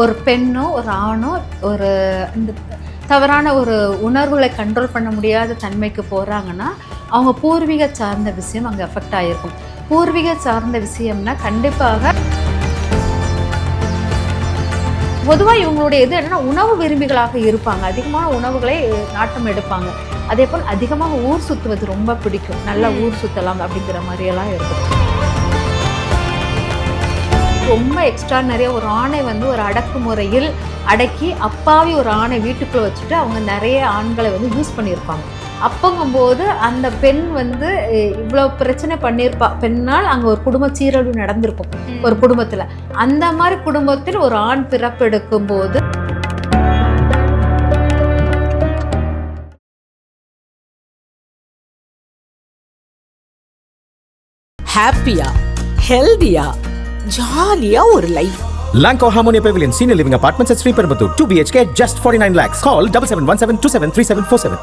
ஒரு பெண்ணோ ஒரு ஆணோ ஒரு இந்த தவறான ஒரு உணர்வுகளை கண்ட்ரோல் பண்ண முடியாத தன்மைக்கு போகிறாங்கன்னா அவங்க பூர்வீக சார்ந்த விஷயம் அங்கே எஃபெக்ட் ஆகிருக்கும் பூர்வீக சார்ந்த விஷயம்னா கண்டிப்பாக பொதுவாக இவங்களுடைய இது என்னன்னா உணவு விரும்பிகளாக இருப்பாங்க. அதிகமான உணவுகளை நாட்டம் எடுப்பாங்க. அதே போல் அதிகமாக ஊர் சுற்றுவது ரொம்ப பிடிக்கும். நல்லா ஊர் சுற்றலாம் அப்படிங்கிற மாதிரியெல்லாம் இருக்கும். ரொம்ப எக்ஸ்ட்ரானரியா ஒரு ஆணை வந்து ஒரு அடக்குமுறையில் அடக்கி அப்பாவி ஒரு ஆணை வீட்டுக்குள்ள வச்சுட்டு அவங்க நிறைய ஆண்களை வந்து யூஸ் பண்ணியிருப்பாங்க. அப்பங்கும்போது அந்த பெண் வந்து அஹ், இவ்வளவு பிரச்சனை பண்ணியிருப்பா. பெண்ணால் அங்கே ஒரு குடும்ப சீரழிவு நடந்திருக்கும். ஒரு குடும்பத்தில். அந்த மாதிரி குடும்பத்தில் ஒரு ஆண் பிறப்பெடுக்கும் போது ஹாப்பியா ஹெல்தியா ஜாலியா ஒரு life Lanco Harmonia Pavilion Senior Living Apartments at Sri Perambatoor 2 BHK just 49 lakhs. Call 7717273747.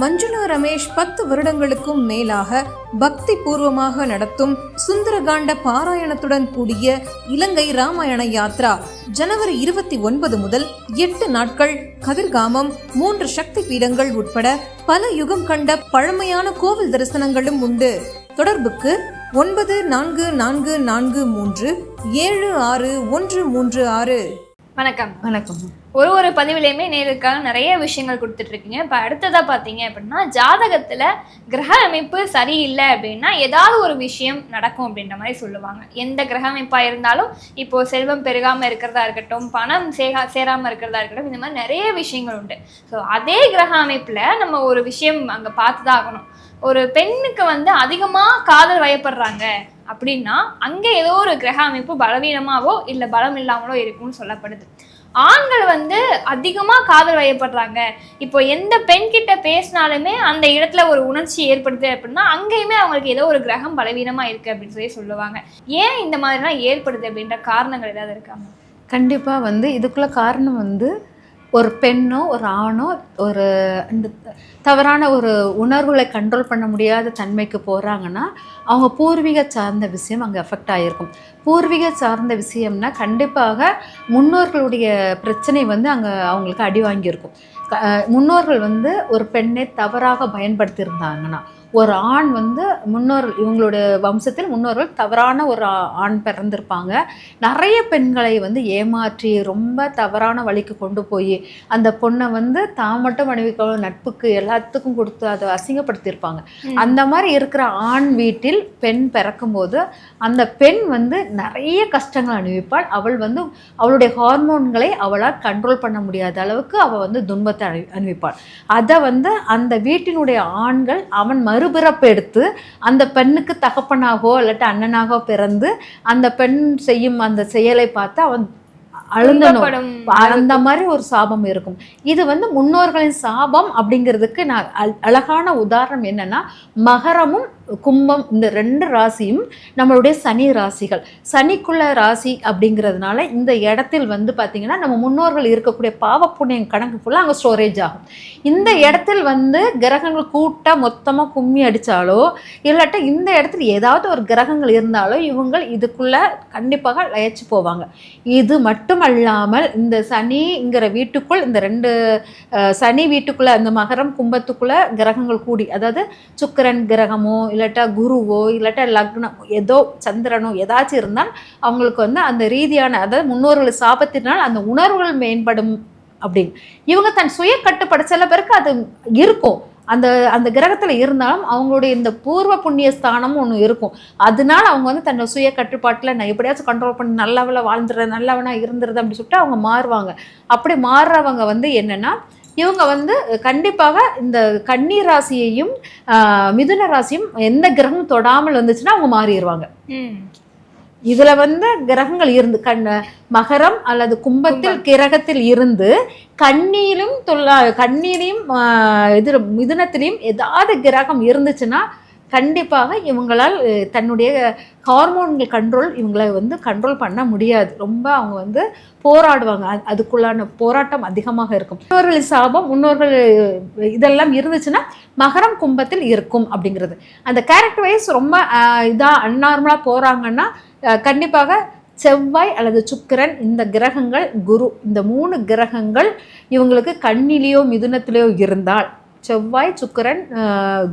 Manjula Ramesh பத்து வருடங்களுக்கும் மேலாக பக்தி பூர்வமாக நடத்தும் சுந்தரகாண்ட பாராயணத்துடன் கூடிய இலங்கை ராமாயண யாத்ரா ஜனவரி இருபத்தி ஒன்பது முதல் எட்டு நாட்கள் கதிர்காமம் மூன்று சக்தி பீடங்கள் உட்பட பல யுகம் கண்ட பழமையான கோவில் தரிசனங்களும் உண்டு தொடர்புக்கு ஒன்பது நான்கு நான்கு நான்கு மூன்று ஏழு ஆறு ஒன்று மூன்று ஆறு. வணக்கம். வணக்கம். ஒரு ஒரு பதிவுலையுமே நேருக்காக நிறைய விஷயங்கள் கொடுத்துட்டு இருக்கீங்க இப்போ அடுத்ததா பார்த்தீங்க அப்படின்னா ஜாதகத்துல கிரக அமைப்பு சரியில்லை அப்படின்னா ஏதாவது ஒரு விஷயம் நடக்கும் அப்படின்ற மாதிரி சொல்லுவாங்க. எந்த கிரக அமைப்பா இருந்தாலும் இப்போ செல்வம் பெருகாம இருக்கிறதா இருக்கட்டும் பணம் சேகா சேராம இருக்கிறதா இருக்கட்டும் இந்த மாதிரி நிறைய விஷயங்கள் உண்டு. ஸோ அதே கிரக அமைப்புல நம்ம ஒரு விஷயம் அங்க பார்த்துதான் ஆகணும். ஒரு பெண்ணுக்கு வந்து அதிகமா காதல் வயப்படுறாங்க அப்படின்னா அங்க ஏதோ ஒரு கிரக அமைப்பு பலவீனமாவோ இல்ல பலம் இல்லாமலோ இருக்கும்னு சொல்லப்படுது. ஆண்கள் வந்து அதிகமா காதல் வயப்படுறாங்க. இப்போ எந்த பெண் கிட்ட பேசினாலுமே அந்த இடத்துல ஒரு உணர்ச்சி ஏற்படுது அப்படின்னா அங்கேயுமே அவங்களுக்கு ஏதோ ஒரு கிரகம் பலவீனமா இருக்கு அப்படின்னு சொல்லி சொல்லுவாங்க. ஏன் இந்த மாதிரிலாம் ஏற்படுது அப்படின்ற காரணங்கள் ஏதாவது இருக்காங்க கண்டிப்பாக வந்து இதுக்குள்ள காரணம் வந்து ஒரு பெண்ணோ ஒரு ஆணோ ஒரு இந்த தவறான ஒரு உணர்வுகளை கண்ட்ரோல் பண்ண முடியாத தன்மைக்கு போகிறாங்கன்னா அவங்க பூர்வீக சார்ந்த விஷயம் அங்கே எஃபெக்ட் ஆகிருக்கும் பூர்வீக சார்ந்த விஷயம்னா கண்டிப்பாக முன்னோர்களுடைய பிரச்சனை வந்து அங்கே அவங்களுக்கு அடி வாங்கியிருக்கும். முன்னோர்கள் வந்து ஒரு பெண்ணை தவறாக பயன்படுத்தியிருந்தாங்கன்னா ஒரு ஆண் வந்து முன்னோர்கள் இவங்களுடைய வம்சத்தில் முன்னோர்கள் தவறான ஒரு ஆண் பிறந்திருப்பாங்க. நிறைய பெண்களை வந்து ஏமாற்றி ரொம்ப தவறான வழிக்கு கொண்டு போய் அந்த பொண்ணை வந்து தான் மட்டும் மனைவிக்கோ நட்புக்கு எல்லாத்துக்கும் கொடுத்து அதை அசிங்கப்படுத்தியிருப்பாங்க. அந்த மாதிரி இருக்கிற ஆண் வீட்டில் பெண் பிறக்கும்போது அந்த பெண் வந்து நிறைய கஷ்டங்கள் அனுபவிப்பாள் அவள் வந்து அவளுடைய ஹார்மோன்களை அவளால் கண்ட்ரோல் பண்ண முடியாத அளவுக்கு அவள் வந்து துன்பத்தை அனு அனுபவிப்பாள் அதை வந்து அந்த வீட்டினுடைய ஆண்கள் அவன் மறுபிறப்பு எடுத்து அந்த பெண்ணுக்கு தகப்பனாகவோ இல்லாட்டி அண்ணனாகவோ பிறந்து அந்த பெண் செய்யும் அந்த செயலை பார்த்து அவன் அழுந்தணும் அந்த மாதிரி ஒரு சாபம் இருக்கும். இது வந்து முன்னோர்களின் சாபம் அப்படிங்கிறதுக்கு நான் அழ- அழகான உதாரணம் என்னன்னா மகரமும் கும்பம் இந்த ரெண்டு ராசியும் நம்மளுடைய சனி ராசிகள். சனிக்குள்ள ராசி அப்படிங்கிறதுனால இந்த இடத்தில் வந்து பார்த்திங்கன்னா நம்ம முன்னோர்கள் இருக்கக்கூடிய பாவ புண்ணியம் கணக்கு ஃபுல்லாக அங்கே ஸ்டோரேஜ் ஆகும். இந்த இடத்தில் வந்து கிரகங்கள் கூட்டாக மொத்தமாக கும்மி அடித்தாலோ இல்லாட்ட இந்த இடத்துல ஏதாவது ஒரு கிரகங்கள் இருந்தாலோ இவங்க இதுக்குள்ளே கண்டிப்பாக லயச்சு போவாங்க. இது மட்டுமல்லாமல் இந்த சனிங்கிற வீட்டுக்குள் இந்த ரெண்டு சனி வீட்டுக்குள்ளே அந்த மகரம் கும்பத்துக்குள்ளே கிரகங்கள் கூடி அதாவது சுக்கிரன் கிரகமோ இல்லாட்டா குருவோ இல்லாட்டா லக்னம் ஏதோ சந்திரனோ ஏதாச்சும் இருந்தால் அவங்களுக்கு வந்து அந்த ரீதியான அதாவது முன்னோர்கள் சாபத்தினால் அந்த உணர்வுகள் மேம்படும் அப்படின்னு. இவங்க தன் சுய கட்டுப்பாடு சில பேருக்கு அது இருக்கும். அந்த அந்த கிரகத்தில் இருந்தாலும் அவங்களுடைய இந்த பூர்வ புண்ணிய ஸ்தானமும் ஒன்று இருக்கும். அதனால அவங்க வந்து தன்னோட சுய கட்டுப்பாட்டில் நான் எப்படியாச்சும் கண்ட்ரோல் பண்ணி நல்லவளை வாழ்ந்துடுறேன் நல்லவனாக இருந்துருது அப்படின்னு சொல்லிட்டு அவங்க மாறுவாங்க. அப்படி மாறுறவங்க வந்து என்னென்னா இவங்க வந்து கண்டிப்பாக இந்த கன்னி ராசியையும் ஆஹ், மிதுன ராசியும் எந்த கிரகமும் தொடாமல் வந்துச்சுன்னா அவங்க மாறிடுவாங்க. இதுல வந்து கிரகங்கள் இருந்து கண் மகரம் அல்லது கும்பத்தில் கிரகத்தில் இருந்து கண்ணியிலும் தொல்லா கண்ணீரையும் இது மிதுனத்திலையும் ஏதாவது கிரகம் இருந்துச்சுன்னா கண்டிப்பாக இவங்களால் தன்னுடைய ஹார்மோன்கள் கண்ட்ரோல் இவங்களை வந்து கண்ட்ரோல் பண்ண முடியாது. ரொம்ப அவங்க வந்து போராடுவாங்க. அது- அதுக்குள்ளான போராட்டம் அதிகமாக இருக்கும். முன்னோர்கள் சாபம் முன்னோர்கள் இதெல்லாம் இருந்துச்சுன்னா மகரம் கும்பத்தில் இருக்கும் அப்படிங்கிறது. அந்த கேரக்டர் வைஸ் ரொம்ப இதாக இதா அன்நார்மலாக போகிறாங்கன்னா கண்டிப்பாக செவ்வாய் அல்லது சுக்கிரன் இந்த கிரகங்கள் குரு இந்த மூணு கிரகங்கள் இவங்களுக்கு கண்ணிலேயோ மிதுனத்திலேயோ இருந்தால் செவ்வாய் சுக்கிரன்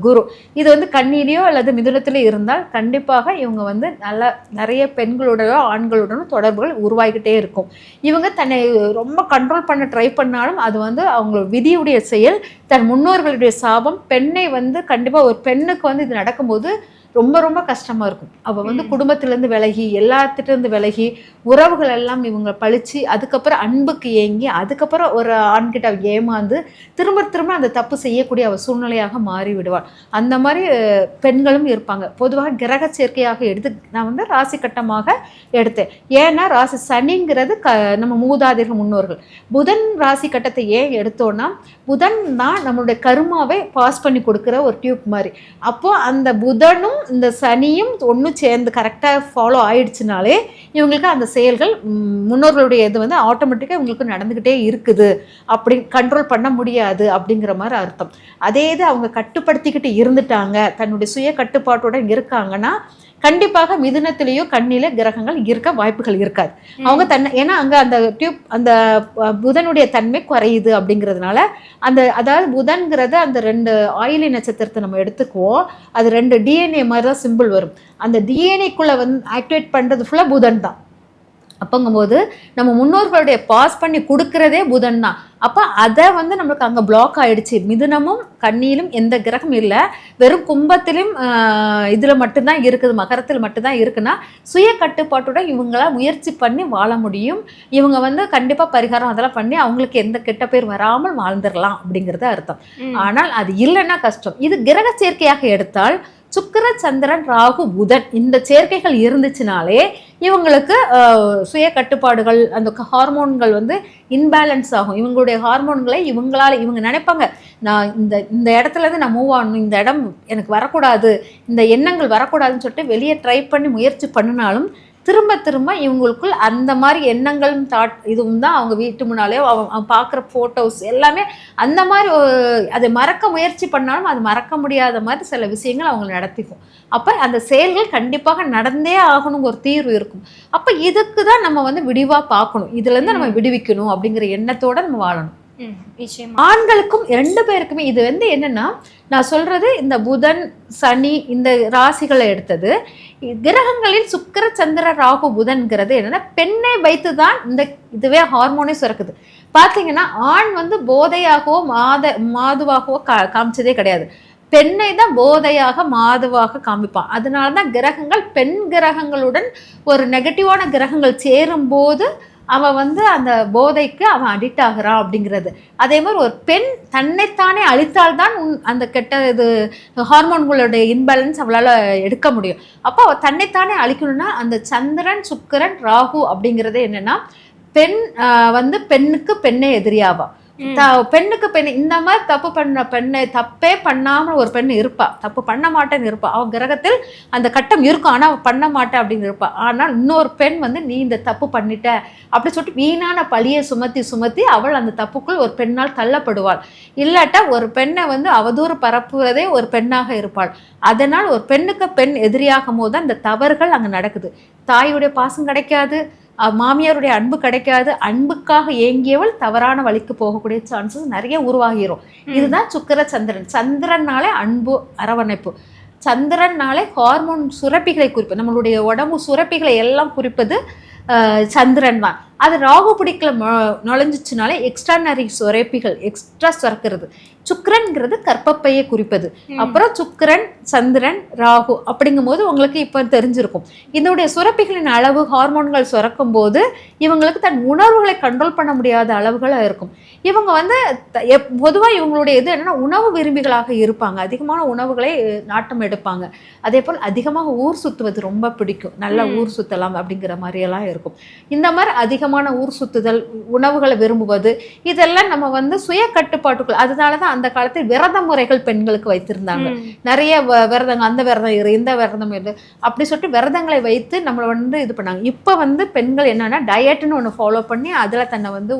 குரு. இது வந்து கண்ணிலேயோ அல்லது மிதுனத்திலே இருந்தால் கண்டிப்பாக இவங்க வந்து நல்ல நிறைய பெண்களுடனோ ஆண்களுடனோ தொடர்புகள் உருவாகிக்கிட்டே இருக்கும். இவங்க தன்னை ரொம்ப கண்ட்ரோல் பண்ண ட்ரை பண்ணாலும் அது வந்து அவங்க விதியுடைய செயல் தன் முன்னோர்களுடைய சாபம் பெண்ணை வந்து கண்டிப்பாக ஒரு பெண்ணுக்கு வந்து இது நடக்கும்போது ரொம்ப ரொம்ப கஷ்டமாக இருக்கும். அவள் வந்து குடும்பத்திலேருந்து விலகி எல்லாத்திட்டேருந்து விலகி உறவுகள் எல்லாம் இவங்க பழிச்சு அதுக்கப்புறம் அன்புக்கு ஏங்கி அதுக்கப்புறம் ஒரு ஆண்கிட்ட அவ ஏமாந்து திரும்ப திரும்ப அந்த தப்பு செய்யக்கூடிய அவள் சூழ்நிலையாக மாறி விடுவாள் அந்த மாதிரி பெண்களும் இருப்பாங்க. பொதுவாக கிரக சேர்க்கையாக எடுத்து நான் வந்து ராசி கட்டமாக எடுத்தேன். ஏன்னா ராசி சனிங்கிறது க நம்ம மூதாதையர்கள் முன்னோர்கள். புதன் ராசி கட்டத்தை ஏன் எடுத்தோன்னா புதன் தான் நம்மளுடைய கருமாவை பாஸ் பண்ணி கொடுக்குற ஒரு டியூப் மாதிரி. அப்போ அந்த புதனும் இந்த சனியும் ஒன்றும் சேர்ந்து கரெக்டாக ஃபாலோ ஆயிடுச்சுனாலே இவங்களுக்கு அந்த செயல்கள் முன்னோர்களுடைய இது வந்து ஆட்டோமேட்டிக்காக இவங்களுக்கு நடந்துக்கிட்டே இருக்குது. அப்படி கண்ட்ரோல் பண்ண முடியாது அப்படிங்கிற மாதிரி அர்த்தம். அதே இது அவங்க கட்டுப்படுத்திக்கிட்டு இருந்துட்டாங்க தன்னுடைய சுய கட்டுப்பாட்டுடன் இருக்காங்கன்னா கண்டிப்பாக மிதுனத்திலேயோ கண்ணில கிரகங்கள் இருக்க வாய்ப்புகள் இருக்காது. அவங்க தன்னை ஏன்னா அங்க அந்த டியூப் அந்த புதனுடைய தன்மை குறையுது அப்படிங்கிறதுனால அந்த அதாவது புதன்கிறது அந்த ரெண்டு ஆயிலி நட்சத்திரத்தை நம்ம எடுத்துக்குவோம். அது ரெண்டு டிஎன்ஏ மாதிரி தான் சிம்பிள் வரும். அந்த டிஎன்ஏக்குள்ளே வந்து ஆக்டிவேட் பண்ணுறது ஃபுல்லாக புதன் தான் அப்போங்கும்போது நம்ம முன்னோர்களுடைய பாஸ் பண்ணி கொடுக்கறதே புதன் தான் அப்போ அதை வந்து நம்மளுக்கு அங்கே பிளாக் ஆயிடுச்சு. மிதுனமும் கண்ணியிலும் எந்த கிரகம் இல்லை. வெறும் கும்பத்திலும் இதில் மட்டும்தான் இருக்குது மகரத்தில் மட்டும்தான் இருக்குன்னா சுய கட்டுப்பாட்டோட இவங்கள முயற்சி பண்ணி வாழ முடியும். இவங்க வந்து கண்டிப்பாக பரிகாரம் அதெல்லாம் பண்ணி அவங்களுக்கு எந்த கெட்ட பேர் வராமல் வாழ்ந்துடலாம் அப்படிங்கிறது அர்த்தம். ஆனால் அது இல்லைன்னா கஷ்டம். இது கிரக சேர்க்கையாக எடுத்தால் சுக்கர சந்திரன் ராகு புதன் இந்த சேர்க்கைகள் இருந்துச்சுனாலே இவங்களுக்கு சுய கட்டுப்பாடுகள் அந்த ஹார்மோன்கள் வந்து இன்பேலன்ஸ் ஆகும். இவங்களுடைய ஹார்மோன்களை இவங்களால இவங்க நினைப்பாங்க நான் இந்த இந்த இடத்துலேருந்து நான் மூவ் ஆகணும் இந்த இடம் எனக்கு வரக்கூடாது இந்த எண்ணங்கள் வரக்கூடாதுன்னு சொல்லிட்டு வெளியே ட்ரை பண்ணி முயற்சி பண்ணினாலும் திரும்ப திரும்ப இவங்களுக்குள் அந்த மாதிரி எண்ணங்களும் தாட் இதுவும் தான் அவங்க வீட்டு முன்னாலே அவங்க பார்க்குற ஃபோட்டோஸ் எல்லாமே அந்த மாதிரி அதை மறக்க முயற்சி பண்ணாலும் அது மறக்க முடியாத மாதிரி சில விஷயங்கள் அவங்க நடத்திக்கும். அப்போ அந்த செயல்கள் கண்டிப்பாக நடந்தே ஆகணும் ஒரு தீர்வு இருக்கும். அப்போ இதுக்கு தான் நம்ம வந்து விடிவாக பார்க்கணும். இதுலேருந்து நம்ம விடுவிக்கணும் அப்படிங்கிற எண்ணத்தோட நம்ம வாழணும். ஆண்களுக்கும் ரெண்டு பேருக்குமே இது வந்து என்னன்னா நான் சொல்றது இந்த புதன் சனி இந்த ராசிகளை எடுத்தது. கிரகங்களில் சுக்கர சந்திர ராகு புதன்கிறது என்னன்னா பெண்ணை வைத்து தான் இந்த இதுவே ஹார்மோனே சுரக்குது. பார்த்தீங்கன்னா ஆண் வந்து போதையாகவோ மாத மாதுவாகவோ கா காமிச்சதே கிடையாது. பெண்ணை தான் போதையாக மாதுவாக காமிப்பான். அதனால தான் கிரகங்கள் பெண் கிரகங்களுடன் ஒரு நெகட்டிவான கிரகங்கள் சேரும்போது அவன் வந்து அந்த போதைக்கு அவன் அடிக்ட் ஆகிறான் அப்படிங்கிறது. அதே மாதிரி ஒரு பெண் தன்னைத்தானே அழித்தால்தான் உன் அந்த கெட்ட இது ஹார்மோன்களுடைய இன்பேலன்ஸ் அவளால் எடுக்க முடியும். அப்போ அவள் தன்னைத்தானே அழிக்கணும்னா அந்த சந்திரன் சுக்கிரன் ராகு அப்படிங்கிறது என்னென்னா பெண் வந்து பெண்ணுக்கு பெண்ணே எதிரியாவான். பெண்ணுக்கு பெண் இந்த மாதிரி தப்பு பண்ண பெண்ணை தப்பே பண்ணாம ஒரு பெண் இருப்பா. தப்பு பண்ண மாட்டேன்னு இருப்பா. அவன் கிரகத்தில் அந்த கட்டம் இருக்கும். ஆனா அவ பண்ண மாட்டேன் அப்படின்னு இருப்பா. ஆனால் இன்னொரு பெண் வந்து நீ இந்த தப்பு பண்ணிட்ட அப்படி சொல்லிட்டு வீணான பழியை சுமத்தி சுமத்தி அவள் அந்த தப்புக்குள் ஒரு பெண்ணால் தள்ளப்படுவாள். இல்லாட்டா ஒரு பெண்ணை வந்து அவதூறு பரப்புவதே ஒரு பெண்ணாக இருப்பாள். அதனால் ஒரு பெண்ணுக்கு பெண் எதிரியாகும் போது தான் இந்த தவறுகள் அங்கே நடக்குது. தாயுடைய பாசம் கிடைக்காது. மாமியாருடைய அன்பு கிடைக்காது. அன்புக்காக ஏங்கியவள் தவறான வழிக்கு போகக்கூடிய சான்சஸ் நிறைய உருவாகிரும். இதுதான் சுக்கிர சந்திரன். சந்திரனாலே அன்பு அரவணைப்பு. சந்திரனாலே ஹார்மோன் சுரப்பிகளை குறிப்பு நம்மளுடைய உடம்பு சுரப்பிகளை எல்லாம் குறிப்பது சந்திரன் தான். அது ராகு பிடிக்கல நுழைஞ்சிச்சுனாலே எக்ஸ்ட்ரானரி சுரப்பிகள் எக்ஸ்ட்ரா சுரக்கிறது. சுக்கிரன்கிறது கற்பப்பையை குறிப்பது. அப்புறம் சுக்கிரன் சந்திரன் ராகு அப்படிங்கும்போது உங்களுக்கு இப்போ தெரிஞ்சிருக்கும். இதனுடைய சுரப்பிகளின் அளவு ஹார்மோன்கள் சுரக்கும் போது இவங்களுக்கு தன் உணர்வுகளை கண்ட்ரோல் பண்ண முடியாத அளவுகளாக இருக்கும். இவங்க வந்து பொதுவாக இவங்களுடைய இது என்னன்னா உணவு விரும்பிகளாக இருப்பாங்க. அதிகமான உணவுகளை நாட்டம் எடுப்பாங்க. அதே போல் அதிகமாக ஊர் சுற்றுவது ரொம்ப பிடிக்கும். நல்லா. ஊர் சுற்றலாம் அப்படிங்கிற மாதிரியெல்லாம் இருக்கும். இந்த மாதிரி அதிகமான ஊர் சுற்றுதல் உணவுகளை விரும்புவது இதெல்லாம் நம்ம வந்து சுய கட்டுப்பாட்டுக்குள் அதனால தான் அந்த காலத்தில் விரத முறைகள் பெண்களுக்கு வைத்திருந்தாங்க. நிறைய விரதங்கள் அந்த விரதம் இரு இந்த விரதம் இரு அப்படி சொல்லிட்டு விரதங்களை வைத்து நம்மளை வந்து இது பண்ணாங்க. இப்போ வந்து பெண்கள் என்னன்னா டயட்னு ஒன்று ஃபாலோ பண்ணி அதில் தன்னை வந்து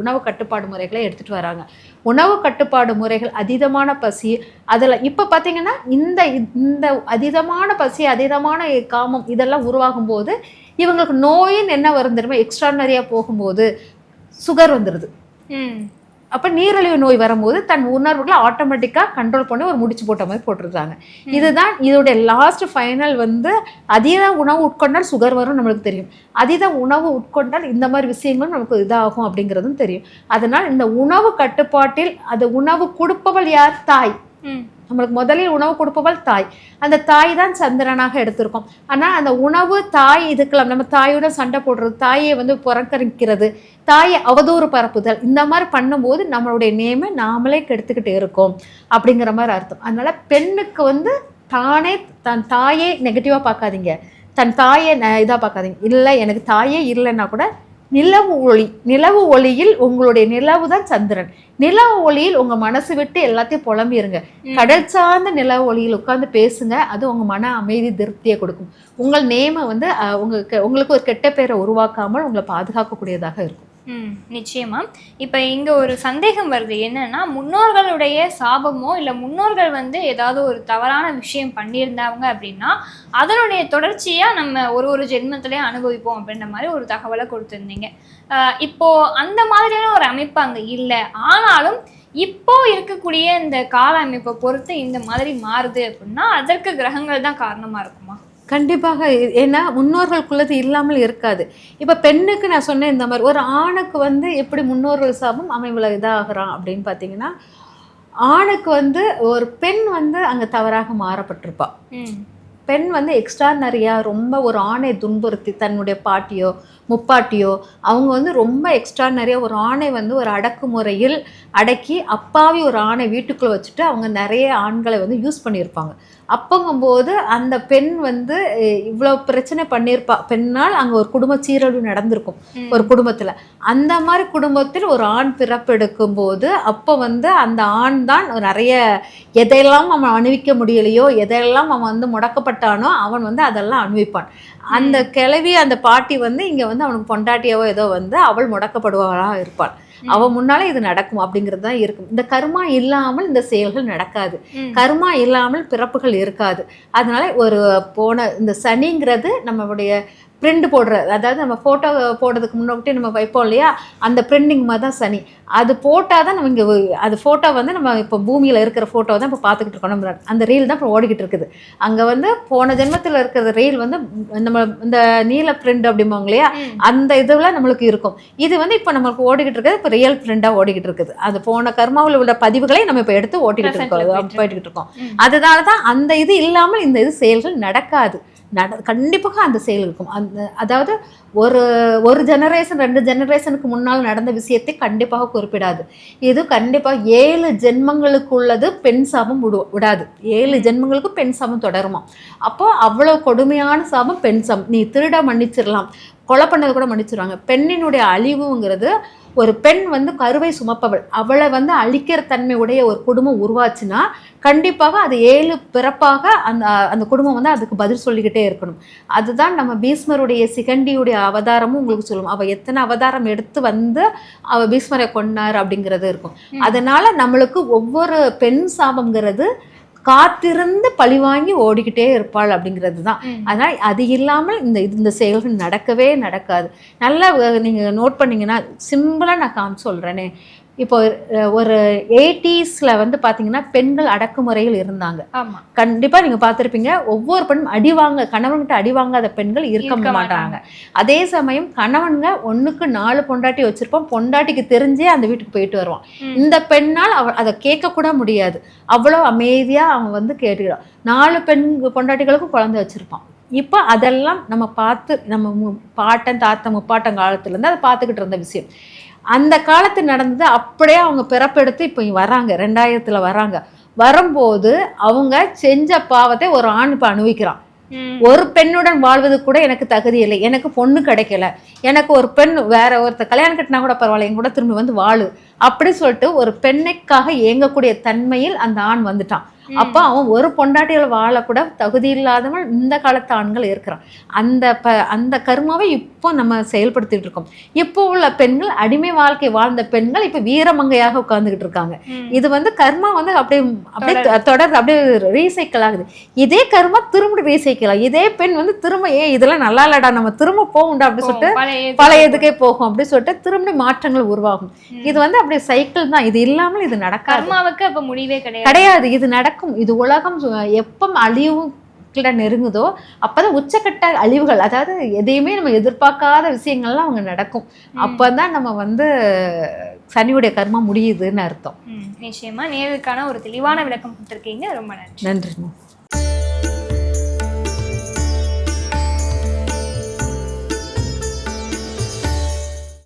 உணவு கட்டுப்பாடு முறைகளை எடுத்துட்டு வராங்க. உணவு கட்டுப்பாடு முறைகள் அதீதமான பசி அதில் இப்போ பார்த்தீங்கன்னா இந்த இந்த அதீதமான பசி அதீதமான காமம் இதெல்லாம் உருவாகும் போது இவங்களுக்கு நோயின்னு என்ன வரும் தெரியுமா? எக்ஸ்ட்ரானரியாக போகும்போது சுகர் வந்துடுது அப்போ நீரிழிவு நோய் வரும்போது தன் உணர்வுகளை ஆட்டோமேட்டிக்காக கண்ட்ரோல் பண்ணி ஒரு முடிச்சு போட்ட மாதிரி போட்டிருக்காங்க. இதுதான் இதோடைய லாஸ்ட் ஃபைனல் வந்து அதீத உணவு உட்கொண்டால் சுகர் வரும் நம்மளுக்கு தெரியும். அதீத உணவு உட்கொண்டால் இந்த மாதிரி விஷயங்களும் நமக்கு இதாகும் அப்படிங்கிறதும் தெரியும். அதனால் இந்த உணவு கட்டுப்பாட்டில் அது உணவு கொடுப்பவள் யார்? தாய். நம்மளுக்கு முதலில் உணவு கொடுப்பவள் தாய். அந்த தாய் தான் சந்திரனாக எடுத்திருக்கோம். ஆனால் அந்த உணவு தாய் இதுக்கெல்லாம் நம்ம தாயோட சண்டை போடுறது தாயை வந்து புறக்கணிக்கிறது தாயை அவதூறு பரப்புதல் இந்த மாதிரி பண்ணும்போது நம்மளுடைய நேமை நாமளே கெடுத்துக்கிட்டு இருக்கோம் அப்படிங்கிற மாதிரி அர்த்தம். அதனால பெண்ணுக்கு வந்து தானே தன் தாயே நெகட்டிவாக பார்க்காதீங்க. தன் தாயை இதாக பார்க்காதீங்க. இல்லை எனக்கு தாயே இல்லைன்னா கூட நிலவு ஒளி நிலவு ஒளியில் உங்களுடைய நிலவு தான் சந்திரன். நிலவு ஒளியில் உங்க மனசு விட்டு எல்லாத்தையும் புலம்பிருங்க. கடல் சார்ந்த நிலவு ஒளியில் உட்கார்ந்து பேசுங்க அது உங்க மன அமைதி திருப்தியை கொடுக்கும். உங்கள் நேமை வந்து உங்களுக்கு உங்களுக்கு ஒரு கெட்ட பேரை உருவாக்காமல் உங்களை பாதுகாக்கக்கூடியதாக இருக்கும். நிச்சயமா. இப்போ இங்க ஒரு சந்தேகம் வருது. என்னன்னா முன்னோர்களுடைய சாபமோ இல்லை முன்னோர்கள் வந்து ஏதாவது ஒரு தவறான விஷயம் பண்ணியிருந்தாங்க அப்படின்னா அதனுடைய தொடர்ச்சியா நம்ம ஒரு ஒரு ஜென்மத்திலே அனுபவிப்போம் அப்படின்ற மாதிரி ஒரு தகவலை கொடுத்துருந்தீங்க. இப்போ அந்த மாதிரியான ஒரு அமைப்பு அங்க இல்லை. ஆனாலும் இப்போ இருக்கக்கூடிய இந்த கால அமைப்பை பொறுத்து இந்த மாதிரி மாறுது அப்படின்னா அதற்கு கிரகங்கள் தான் காரணமா இருக்குமா? கண்டிப்பாக. ஏன்னா முன்னோர்களுக்குள்ளது இல்லாமல் இருக்காது. இப்போ பெண்ணுக்கு நான் சொன்னேன் இந்த மாதிரி ஒரு ஆணுக்கு வந்து எப்படி முன்னோர்கள் சாபம் அவன் இவ்வளோ இதாகிறான் அப்படின்னு பார்த்தீங்கன்னா ஆணுக்கு வந்து ஒரு பெண் வந்து அங்கே தவறாக மாறப்பட்டிருப்பா. ம். பெண் வந்து எக்ஸ்ட்ரானரியா ரொம்ப ஒரு ஆணை துன்புறுத்தி தன்னுடைய பாட்டியோ முப்பாட்டியோ அவங்க வந்து ரொம்ப எக்ஸ்ட்ரானரியா ஒரு ஆணை வந்து ஒரு அடக்குமுறையில் அடக்கி அப்பாவி ஒரு ஆணை வீட்டுக்குள்ளே வச்சுட்டு அவங்க நிறைய ஆண்களை வந்து யூஸ் பண்ணியிருப்பாங்க. அப்பங்கும்போது அந்த பெண் வந்து இவ்வளோ பிரச்சனை பண்ணியிருப்பா. பெண்ணால் அங்கே ஒரு குடும்ப சீரழிவு நடந்திருக்கும். ஒரு குடும்பத்தில். அந்த மாதிரி குடும்பத்தில் ஒரு ஆண் பிறப்பெடுக்கும் போது அப்போ வந்து அந்த ஆண் தான் நிறைய எதையெல்லாம் அவன் அணிவிக்க முடியலையோ எதையெல்லாம் அவன் வந்து முடக்கப்பட்டானோ அவன் வந்து அதெல்லாம் அணிவிப்பான். அந்த கிழவி அந்த பாட்டி வந்து இங்கே வந்து அவனுக்கு பொண்டாட்டியாவோ ஏதோ வந்து அவள் முடக்கப்படுவாளாக இருப்பாள். அவன் முன்னாலே இது நடக்கும் அப்படிங்கிறது தான் இருக்கும். இந்த கர்மா இல்லாமல் இந்த செயல்கள் நடக்காது. கர்மா இல்லாமல் பிறப்புகள் இருக்காது. அதனால ஒரு போன இந்த சனிங்கிறது நம்மளுடைய பிரிண்ட் போடுற அதாவது நம்ம ஃபோட்டோ போடுறதுக்கு முன்னாடி நம்ம வைப்போம் இல்லையா? அந்த பிரிண்டிங் மாதிரி தான் சனி. அது போட்டால் தான் நம்ம இங்கே அது ஃபோட்டோ வந்து நம்ம இப்போ பூமியில் இருக்கிற ஃபோட்டோ தான் இப்போ பார்த்துக்கிட்டு இருக்கோம் நம்ம அந்த ரீல் தான் இப்போ ஓடிக்கிட்டு இருக்குது. அங்கே வந்து போன ஜென்மத்தில் இருக்கிற ரீல் வந்து நம்ம இந்த நீல பிரிண்ட் அப்படிம்பாங்க இல்லையா. அந்த இதுல நம்மளுக்கு இருக்கும். இது வந்து இப்போ நம்மளுக்கு ஓடிக்கிட்டு இருக்குது இப்போ ரியல் பிரிண்டாக ஓடிக்கிட்டு இருக்குது. அது போன கர்மாவில் உள்ள பதிவுகளை நம்ம இப்போ எடுத்து ஓட்டிக்கிட்டு இருக்கோம் போயிட்டு போயிட்டு இருக்கோம். அதனால தான் அந்த இது இல்லாமல் இந்த இது செயல்கள் நடக்காது. நட கண்டிப்பாக அந்த செயல் இருக்கும். அந்த அதாவது ஒரு ஒரு ஜெனரேஷன் ரெண்டு ஜெனரேஷனுக்கு முன்னால் நடந்த விஷயத்தை கண்டிப்பாக குறிப்பிடாது. இது கண்டிப்பாக ஏழு ஜென்மங்களுக்கு உள்ளது பெண் சாபம் விடு விடாது. ஏழு ஜென்மங்களுக்கு பெண் சாபம் தொடருமா அப்போ அவ்வளோ கொடுமையான சாபம் பெண் சாபம். நீ திருட மன்னிச்சிடலாம். கொலை பண்ணது கூட மன்னிச்சிருவாங்க. பெண்ணினுடைய அழிவுங்கிறது ஒரு பெண் வந்து கருவை சுமப்பவள். அவளை வந்து அழிக்கிற தன்மை உடைய ஒரு குடும்பம் உருவாச்சுன்னா கண்டிப்பாக அது ஏழு பிறப்பாக அந்த அந்த குடும்பம் வந்து அதுக்கு பதில் சொல்லிக்கிட்டே இருக்கணும். அதுதான் நம்ம பீஸ்மருடைய சிகண்டியுடைய அவதாரமும் உங்களுக்கு சொல்லும். அவ எத்தனை அவதாரம் எடுத்து வந்து அவ பீஸ்மரை கொன்னார் அப்படிங்கிறது இருக்கும். அதனால நம்மளுக்கு ஒவ்வொரு பெண் சாபம்ங்கிறது காத்திருந்து பழிவாங்கி ஓடிக்கிட்டே இருப்பாள் அப்படிங்கிறது தான். அதனால் அது இல்லாமல் இந்த இந்த செயல்கள் நடக்கவே நடக்காது. நல்லா நீங்கள் நோட் பண்ணீங்கன்னா சிம்பிளாக நான் காமி சொல்கிறேனே இப்போ ஒரு எயிட்டிஸில் வந்து பார்த்தீங்கன்னா பெண்கள் அடக்குமுறையில் இருந்தாங்க. ஆமா. கண்டிப்பாக நீங்கள் பார்த்துருப்பீங்க ஒவ்வொரு பெண்ணும் அடி வாங்க கணவன்கிட்ட அடி வாங்காத பெண்கள் இருக்க மாட்டாங்க. அதே சமயம் கணவனுங்க ஒண்ணுக்கு நாலு பொண்டாட்டி வச்சிருப்போம். பொண்டாட்டிக்கு தெரிஞ்சே அந்த வீட்டுக்கு போயிட்டு வருவான். இந்த பெண்ணால் அவ அதை கேட்க கூட முடியாது. அவ்வளோ அமைதியா அவன் வந்து கேட்டுக்கிறான். நாலு பெண் பொண்டாட்டிகளுக்கும் குழந்தை வச்சிருப்பான். இப்போ அதெல்லாம் நம்ம பார்த்து நம்ம பாட்டன் தாத்தன் முப்பாட்டன் காலத்துலேருந்து அதை பார்த்துக்கிட்டு இருந்த விஷயம். அந்த காலத்து நடந்தது அப்படியே அவங்க பிறப்பெடுத்து இப்போ வராங்க ரெண்டாயிரத்தில் வராங்க வரும்போது அவங்க செஞ்ச பாவத்தை ஒரு ஆண் இப்போ அனுபவிக்கிறான். ஒரு பெண்ணுடன் வாழ்வது கூட எனக்கு தகுதி இல்லை எனக்கு பொண்ணு கிடைக்கல எனக்கு ஒரு பெண் வேற ஒருத்தர் கல்யாணம் கட்டினா கூட பரவாயில்ல என் கூட திரும்பி வந்து வாழு அப்படி சொல்லிட்டு ஒரு பெண்ணுக்காக இயங்கக்கூடிய தன்மையில் அந்த ஆண் வந்துட்டான். அப்போ அவன் ஒரு பொண்டாட்டிகள் வாழக்கூட தகுதி இல்லாதவன் இந்த காலத்து ஆண்கள் இருக்கிறான். அந்த ப அந்த கர்மாவை இப்போ நம்ம செயல்படுத்திட்டு இருக்கோம். இப்போ உள்ள பெண்கள் அடிமை வாழ்க்கை வாழ்ந்த பெண்கள் இப்போ வீரமங்கையாக உட்கார்ந்துகிட்டு இருக்காங்க. இது வந்து கர்மா வந்து அப்படியே அப்படியே தொடர்ந்து அப்படியே ரீசைக்கிள் ஆகுது. இதே கர்மா திரும்ப ரீசைக்கிள் ஆகுது. இதே பெண் வந்து திரும்ப ஏன் இதெல்லாம் நல்லா இல்லடா நம்ம திரும்ப போகும்டா அப்படி சொல்லிட்டு பழைய பழையதுக்கே போகும். அப்படி சொல்லிட்டு திரும்ப மாற்றங்கள் உருவாகும். இது வந்து அப்படியே சைக்கிள் தான். இது இல்லாமல் இது நடக்காது. கர்மாவுக்கு அப்ப முடிவே கிடையாது. கிடையாது. இது நடக்கும். இது உலகம் எப்ப அழிவு கிட்ட நெருங்குதோ அப்பதான் உச்சக்கட்ட அழிவுகள் அதாவது எதையுமே நம்ம எதிர்பார்க்காத விஷயங்கள்லாம் அவங்க நடக்கும். அப்பதான் நம்ம வந்து சனியுடைய கர்மா முடியுதுன்னு அர்த்தம். நிச்சயமா. நேருக்கான ஒரு தெளிவான விளக்கம் கொடுத்துருக்கீங்க. ரொம்ப நன்றி. நன்றிம்மா.